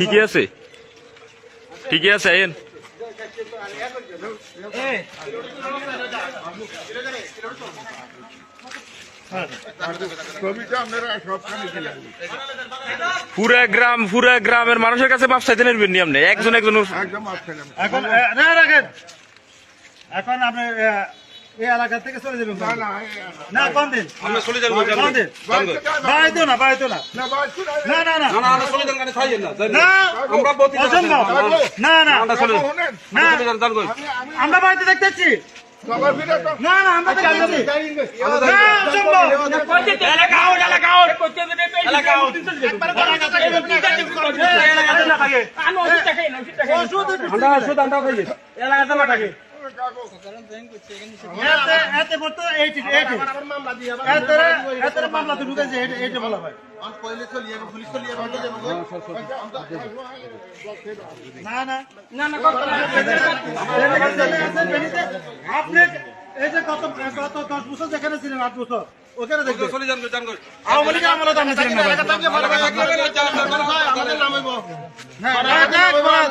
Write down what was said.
ঠিকই আছে। ঠিকই আছে আইন পুরা গ্রাম পুরা গ্রামের মানুষের কাছে মাপ চাইতে নেবেন নি আপনি? একজন একজন এখন রাখেন। এখন আপনি এই এলাকা থেকে চলে যাবেন না না না কোন দিন আমরা চলে যাব কোন দিন বাড়াইতো না না না না না না না। না না আমরা চলে যান গাড়ি খাইয়েন না না আমরা বতি অসম্ভব। না না। আমরা চলে না। চলে যান যান কই আমরা বাড়িতে দেখতেছি। সবার ফিরে তো না না আমরা দেখতেছি। না অসম্ভব। আমরা শুধু আমরা খাইয়ে এতে এতে পড়তো এইটি এইটি এতে এতে মামলা তো ঢুকেছে এইটি বলা হয় আপনি এই যে গত গত দশ বছর যেখানে ছিলেন আট বছর ওখানে দেখবেন চলে যান যান কই আওয়ামী লীগের আমলে তো আপনি ছিলেন না। হ্যাঁ, এক বলা-